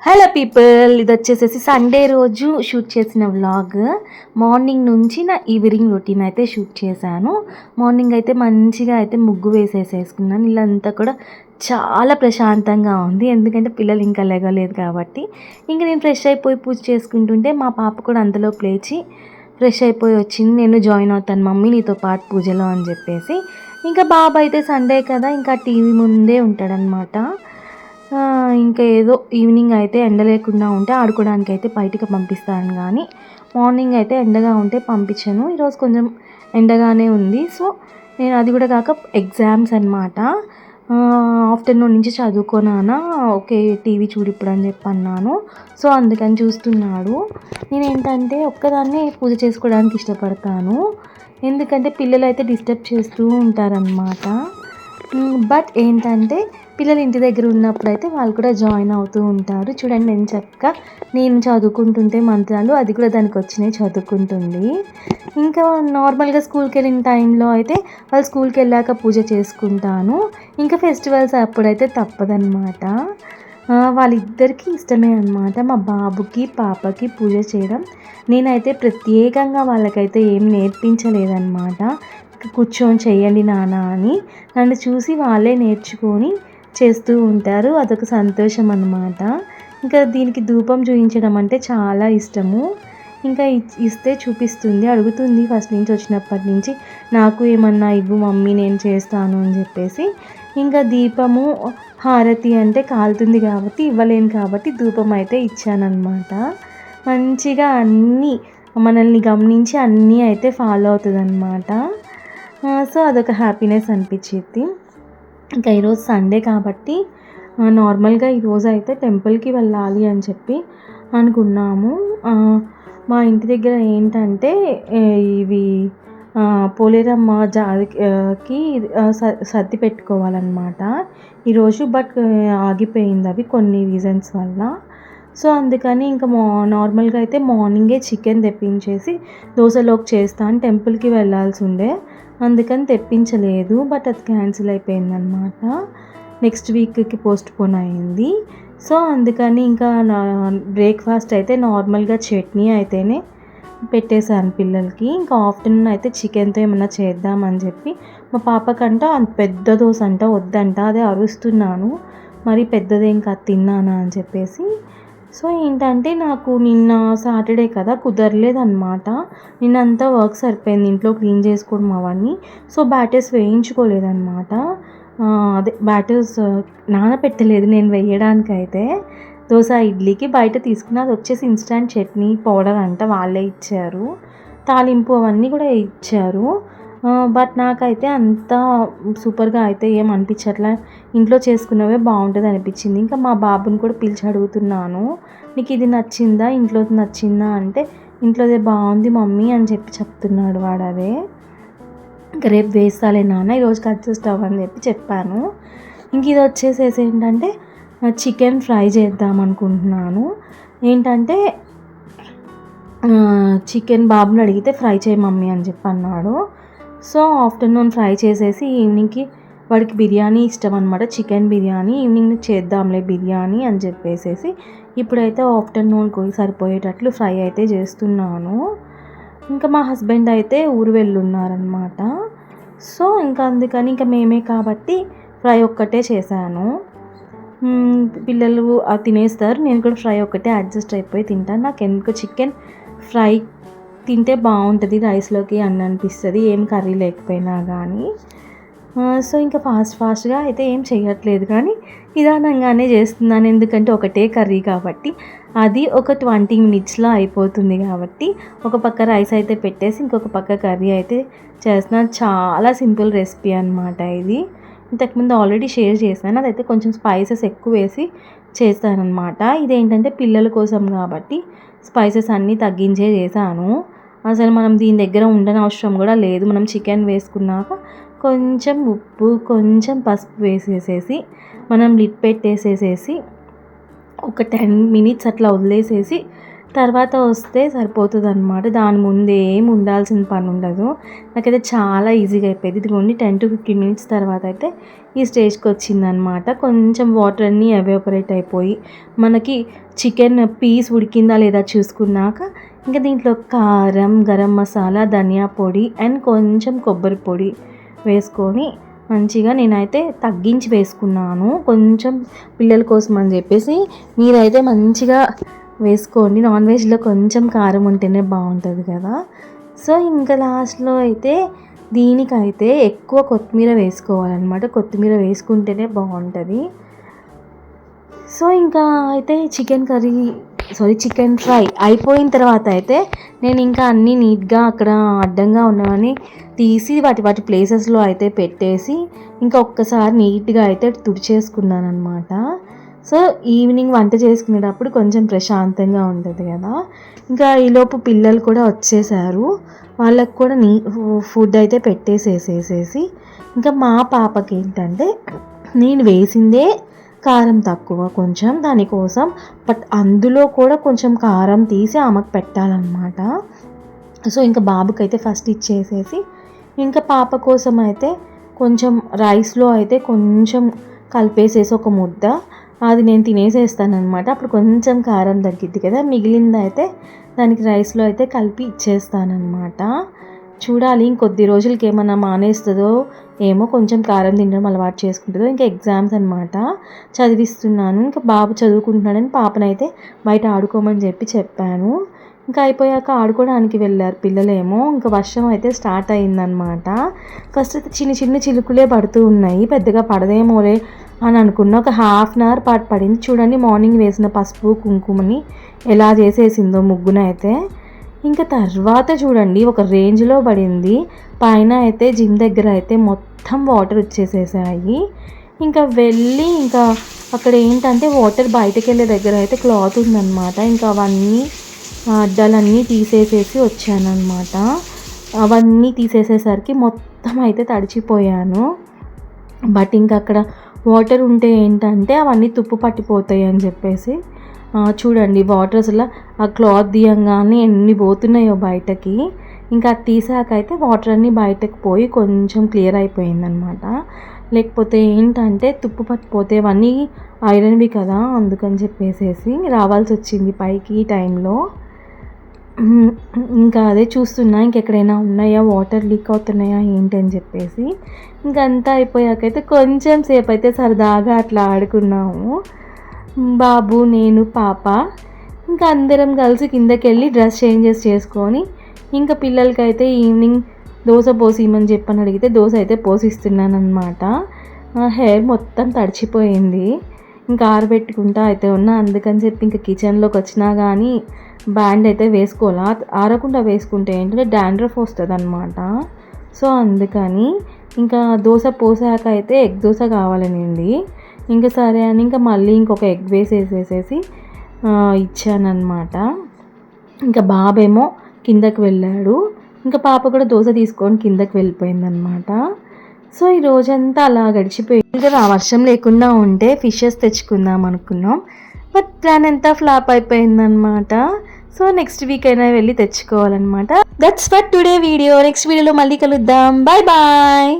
Hello people ఇది వచ్చేసేసి Sunday రోజు షూట్ చేసిన వ్లాగ్ మార్నింగ్ నుంచి నా ఈవినింగ్ రొటీన్ అయితే షూట్ చేశాను. మార్నింగ్ అయితే మంచిగా అయితే ముగ్గు వేసేసేసుకున్నాను. ఇల్లంతా కూడా చాలా ప్రశాంతంగా ఉంది. ఎందుకంటే పిల్లలు ఇంకా లెగలేదు కాబట్టి. ఇంకా నేను ఫ్రెష్ అయిపోయి పూజ చేసుకుంటుంటే మా పాప కూడా అంతలో లేచి ఫ్రెష్ అయిపోయి వచ్చింది. నేను జాయిన్ అవుతాను మమ్మీ నీతో పాటు పూజలో అని చెప్పేసి. ఇంకా బాబు అయితే సండే కదా. ఇంకా టీవీ ముందే ఉంటాడనమాట ఇంకా ఏదో ఈవినింగ్ అయితే ఎండ లేకుండా ఉంటే ఆడుకోవడానికి అయితే బయటికి పంపిస్తాను కానీ మార్నింగ్ అయితే ఎండగా ఉంటే పంపించాను. ఈరోజు కొంచెం ఎండగానే ఉంది. సో నేను అది కూడా కాక ఎగ్జామ్స్ అనమాట ఆఫ్టర్నూన్ నుంచి చదువుకోనానా? ఓకే టీవీ చూడు ఇప్పుడు అని చెప్పి అన్నాను. సో అందుకని చూస్తున్నాడు. నేను ఏంటంటే ఒక్కదాన్నే పూజ చేసుకోవడానికి ఇష్టపడతాను. ఎందుకంటే పిల్లలు అయితే డిస్టర్బ్ చేస్తూ ఉంటారనమాట బట్ ఏంటంటే పిల్లలు ఇంటి దగ్గర ఉన్నప్పుడు అయితే వాళ్ళు కూడా జాయిన్ అవుతూ ఉంటారు. చూడండి నేను చక్కగా నేను చదువుకుంటుంటే మంత్రాలు అది కూడా దానికి వచ్చినాయి చదువుకుంటుంది. ఇంకా నార్మల్గా స్కూల్కి వెళ్ళిన టైంలో అయితే వాళ్ళు స్కూల్కి వెళ్ళాక పూజ చేసుకుంటాను. ఇంకా ఫెస్టివల్స్ అప్పుడైతే తప్పదన్నమాట. వాళ్ళిద్దరికీ ఇష్టమే అనమాట మా బాబుకి పాపకి పూజ చేయడం. నేనైతే ప్రత్యేకంగా వాళ్ళకైతే ఏం నేర్పించలేదన్నమాట. కూర్చొని చేయండి నాన్న అని. నన్ను చూసి వాళ్ళే నేర్చుకొని చేస్తూ ఉంటారు. అదొక సంతోషం అన్నమాట ఇంకా దీనికి ధూపం చూపించడం అంటే చాలా ఇష్టము. ఇంకా ఇస్తే చూపిస్తుంది. అడుగుతుంది ఫస్ట్ నుంచి వచ్చినప్పటి నుంచి. నాకు ఏమన్నా ఇవ్వు మమ్మీ నేను చేస్తాను అని చెప్పేసి. ఇంకా దీపము హారతి అంటే కాలుతుంది కాబట్టి ఇవ్వలేను కాబట్టి ధూపం అయితే ఇచ్చానమాట మంచిగా అన్నీ మనల్ని గమనించి అన్నీ అయితే ఫాలో అవుతుంది అనమాట సో అదొక హ్యాపీనెస్ అనిపించింది ఇంకా ఈరోజు సండే కాబట్టి నార్మల్గా ఈరోజు అయితే టెంపుల్కి వెళ్ళాలి అని చెప్పి అనుకున్నాము. మా ఇంటి దగ్గర ఏంటంటే ఇవి పోలేరమ్మ పోలేరమ్మ జాకి సర్ది పెట్టుకోవాలన్నమాట. ఈరోజు బట్ ఆగిపోయింది అవి కొన్ని రీజన్స్ వల్ల. సో అందుకని ఇంకా మా నార్మల్గా అయితే మార్నింగే చికెన్ తెప్పించేసి దోశలోకి చేస్తాను టెంపుల్కి వెళ్ళాల్సి ఉండే. అందుకని తెప్పించలేదు బట్ అది క్యాన్సిల్ అయిపోయిందనమాట నెక్స్ట్ వీక్కి పోస్ట్ పోన్ అయింది. సో అందుకని ఇంకా నా బ్రేక్ఫాస్ట్ అయితే నార్మల్గా చట్నీ అయితేనే పెట్టేశాను పిల్లలకి. ఇంకా ఆఫ్టర్నూన్ అయితే చికెన్తో ఏమైనా చేద్దామని చెప్పి మా పాపకంట అంత పెద్ద దోశ అంట వద్దంట అదే అరుస్తున్నాను. మరి పెద్దదేం కాదు తిన్నానా అని చెప్పేసి సో ఏంటంటే నాకు నిన్న సాటర్డే కదా కుదరలేదన్నమాట. నిన్నంతా వర్క్ సరిపోయింది ఇంట్లో క్లీన్ చేసుకోవడం అవన్నీ. సో బ్యాటర్స్ వేయించుకోలేదన్నమాట. అదే బ్యాటర్స్ నానబెట్టలేదు నేను వేయడానికి అయితే దోశ ఇడ్లీకి బయట తీసుకున్న అది వచ్చేసి ఇన్స్టాంట్ చట్నీ పౌడర్ అంట వాళ్ళే ఇచ్చారు. తాలింపు అవన్నీ కూడా ఇచ్చారు. బట్ నాకైతే అంత సూపర్గా అయితే ఏం అనిపించట్లే. ఇంట్లో చేసుకున్నవే బాగుంటుంది అనిపించింది. ఇంకా మా బాబుని కూడా పిలిచి అడుగుతున్నాను. నీకు ఇది నచ్చిందా? ఇంట్లోది నచ్చిందా? అంటే ఇంట్లోదే బాగుంది మమ్మీ అని చెప్పి చెప్తున్నాడు వాడు అదే. ఇంకా రేపు వేస్తాలే నాన్న ఈరోజుకి అడ్జస్ట్ అవ్వని చెప్పి చెప్పాను. ఇంక ఇది వచ్చేసేసి ఏంటంటే చికెన్ ఫ్రై చేద్దాం అనుకుంటున్నాను. ఏంటంటే చికెన్ బాబుని అడిగితే ఫ్రై చేయి మమ్మీ అని చెప్పి అన్నాడు. సో ఆఫ్టర్నూన్ ఫ్రై చేసేసి ఈవినింగ్కి వాడికి బిర్యానీ ఇష్టం అనమాట చికెన్ బిర్యానీ ఈవినింగ్ చేద్దాంలే బిర్యానీ అని చెప్పేసేసి ఇప్పుడైతే ఆఫ్టర్నూన్కి సరిపోయేటట్లు ఫ్రై అయితే చేస్తున్నాను. ఇంకా మా హస్బెండ్ అయితే ఊరు వెళ్ళున్నారనమాట సో ఇంకా అందుకని ఇంకా మేమే కాబట్టి ఫ్రై ఒక్కటే చేశాను. పిల్లలు తినేస్తారు. నేను కూడా ఫ్రై ఒక్కటే అడ్జస్ట్ అయిపోయి తింటాను. నాకు ఎందుకు చికెన్ ఫ్రై తింటే బాగుంటుంది రైస్లోకి అని అనిపిస్తుంది. ఏం కర్రీ లేకపోయినా కానీ సో ఇంకా ఫాస్ట్ ఫాస్ట్గా అయితే ఏం చేయట్లేదు కానీ నిదానంగానే చేస్తున్నాను. ఎందుకంటే ఒకటే కర్రీ కాబట్టి. అది ఒక ట్వంటీ మినిట్స్లో అయిపోతుంది కాబట్టి ఒక పక్క రైస్ అయితే పెట్టేసి ఇంకొక పక్క కర్రీ అయితే చేస్తున్నాను చాలా సింపుల్ రెసిపీ అనమాట ఇది. ఇంతకుముందు ఆల్రెడీ షేర్ చేశాను. అదైతే కొంచెం స్పైసెస్ ఎక్కువ వేసి చేస్తానన్నమాట. ఇదేంటంటే పిల్లల కోసం కాబట్టి స్పైసెస్ అన్నీ తగ్గించే చేశాను. అసలు మనం దీని దగ్గర ఉండని అవసరం కూడా లేదు. మనం చికెన్ వేసుకున్నాక కొంచెం ఉప్పు కొంచెం పసుపు వేసేసేసి మనం లిడ్ పెట్టేసేసేసి ఒక టెన్ మినిట్స్ అట్లా వదిలేసేసి తర్వాత వస్తే సరిపోతుంది అనమాట దాని ముందు ఏం ఉండాల్సిన పని ఉండదు నాకైతే చాలా ఈజీగా అయిపోయింది. ఇదిగోండి టెన్ టు ఫిఫ్టీన్ మినిట్స్ తర్వాత అయితే ఈ స్టేజ్కి వచ్చిందనమాట కొంచెం వాటర్ అన్నీ ఎవాపరేట్ అయిపోయి మనకి చికెన్ పీస్ ఉడికిందా లేదా చూసుకున్నాక ఇంకా దీంట్లో కారం గరం మసాలా ధనియా పొడి అండ్ కొంచెం కొబ్బరి పొడి వేసుకొని మంచిగా నేనైతే తగ్గించి వేసుకున్నాను. కొంచెం పిల్లల కోసం అని చెప్పేసి మీరైతే మంచిగా వేసుకోండి. నాన్ వెజ్లో కొంచెం కారం ఉంటేనే బాగుంటుంది కదా. సో ఇంకా లాస్ట్లో అయితే దీనికైతే ఎక్కువ కొత్తిమీర వేసుకోవాలన్నమాట. కొత్తిమీర వేసుకుంటేనే బాగుంటుంది. సో ఇంకా అయితే chicken curry sorry chicken fry అయిపోయిన తర్వాత అయితే నేను ఇంకా అన్నీ నీట్గా అక్కడ అడ్డంగా ఉన్నవని తీసి వాటి వాటి ప్లేసెస్లో అయితే పెట్టేసి ఇంకా ఒక్కసారి నీట్గా అయితే తుడిచేసుకున్నాను అనమాట సో ఈవినింగ్ వంట చేసుకునేటప్పుడు కొంచెం ప్రశాంతంగా ఉంటుంది కదా. ఇంకా ఈలోపు పిల్లలు కూడా వచ్చేసారు. వాళ్ళకు కూడా నీ ఫుడ్ అయితే పెట్టేసేసేసేసి ఇంకా మా పాపకి ఏంటంటే నేను వేసిందే కారం తక్కువ కొంచెం దానికోసం బట్ అందులో కూడా కొంచెం కారం తీసి ఆమెకు పెట్టాలన్నమాట. సో ఇంకా బాబుకి అయితే ఫస్ట్ ఇచ్చేసేసి ఇంకా పాప కోసం అయితే కొంచెం రైస్లో అయితే కొంచెం కలిపేసేసి ఒక ముద్ద అది నేను తినేసేస్తాను అనమాట అప్పుడు కొంచెం కారం తగ్గిద్ది కదా మిగిలింది అయితే దానికి రైస్లో అయితే కలిపి ఇచ్చేస్తానమాట చూడాలి ఇంకొద్ది రోజులకి ఏమన్నా మానేస్తుందో ఏమో కొంచెం కారం తినడం అలవాటు చేసుకుంటుందో ఇంకా ఎగ్జామ్స్ అనమాట చదివిస్తున్నాను ఇంకా బాబు చదువుకుంటున్నాడని పాపనైతే బయట ఆడుకోమని చెప్పి చెప్పాను. ఇంకా అయిపోయాక ఆడుకోవడానికి వెళ్ళారు పిల్లలేమో ఇంకా వర్షం అయితే స్టార్ట్ అయిందనమాట ఫస్ట్ అయితే చిన్న చిన్న చిలుకులే పడుతూ ఉన్నాయి పెద్దగా పడదేమోలే. అని అనుకున్న ఒక హాఫ్ అన్ అవర్ పాటు పడింది. చూడండి మార్నింగ్ వేసిన పసుపు కుంకుమని ఎలా చేసేసిందో ముగ్గున అయితే ఇంకా తర్వాత చూడండి ఒక రేంజ్లో పడింది. పైన అయితే జిమ్ దగ్గర అయితే మొత్తం వాటర్ వచ్చేసేసాయి. ఇంకా వెళ్ళి ఇంకా అక్కడ ఏంటంటే వాటర్ బయటకు వెళ్ళే దగ్గర అయితే క్లాత్ ఉందన్నమాట. ఇంకా అవన్నీ అడ్డాలన్నీ తీసేసేసి వచ్చానమాట అవన్నీ తీసేసేసరికి మొత్తం అయితే తడిచిపోయాను. బట్ ఇంకా అక్కడ వాటర్ ఉంటే ఏంటంటే అవన్నీ తుప్పు పట్టిపోతాయి అని చెప్పేసి చూడండి వాటర్ అసలు ఆ క్లాత్ తీయంగానే ఎన్ని పోతున్నాయో బయటకి. ఇంకా అది తీసాకైతే అయితే వాటర్ అన్నీ బయటకు పోయి కొంచెం క్లియర్ అయిపోయిందనమాట. లేకపోతే ఏంటంటే తుప్పు పట్టిపోతే అవన్నీ ఐరన్వి కదా అందుకని చెప్పేసేసి రావాల్సి వచ్చింది పైకి ఈ టైంలో ఇంకా అదే చూస్తున్నా ఇంకెక్కడైనా ఉన్నాయా? వాటర్ లీక్ అవుతున్నాయా? ఏంటి అని చెప్పేసి. ఇంకంతా అంతా అయిపోయాకైతే కొంచెం సేపు అయితే సరదాగా అట్లా ఆడుకున్నాము. బాబు నేను పాప ఇంకా అందరం కలిసి కిందకి వెళ్ళి డ్రెస్ చేంజెస్ చేసుకొని ఇంకా పిల్లలకైతే ఈవినింగ్ దోశ పోసిమని చెప్పని అడిగితే దోశ అయితే పోసిస్తున్నాను అనమాట హెయిర్ మొత్తం తడిచిపోయింది. ఇంకా ఆరబెట్టుకుంటా అయితే ఉన్నా అందుకని చెప్పి ఇంకా కిచెన్లోకి వచ్చినా కానీ బ్యాండ్ అయితే వేసుకోవాలా? ఆరకుండా వేసుకుంటే ఏంటంటే డాండ్రఫ్ వస్తుంది అనమాట సో అందుకని ఇంకా దోశ పోసాక అయితే ఎగ్ దోశ కావాలనింది. ఇంకా సరే అని ఇంకా మళ్ళీ ఇంకొక ఎగ్ వేసేసేసేసి ఇచ్చానమాట ఇంకా బాబేమో కిందకి వెళ్ళాడు. ఇంకా పాప కూడా దోశ తీసుకొని కిందకి వెళ్ళిపోయిందనమాట సో ఈ రోజంతా అలా గడిచిపోయింది ఇంకా వర్షం లేకుండా ఉంటే ఫిషెస్ తెచ్చుకుందాం అనుకున్నాం. బట్ ప్లాన్ ఎంత ఫ్లాప్ అయిపోయిందనమాట సో నెక్స్ట్ వీక్ అయినా వెళ్ళి తెచ్చుకోవాలన్నమాట. That's for today video next వీడియోలో మళ్ళీ కలుద్దాం. Bye bye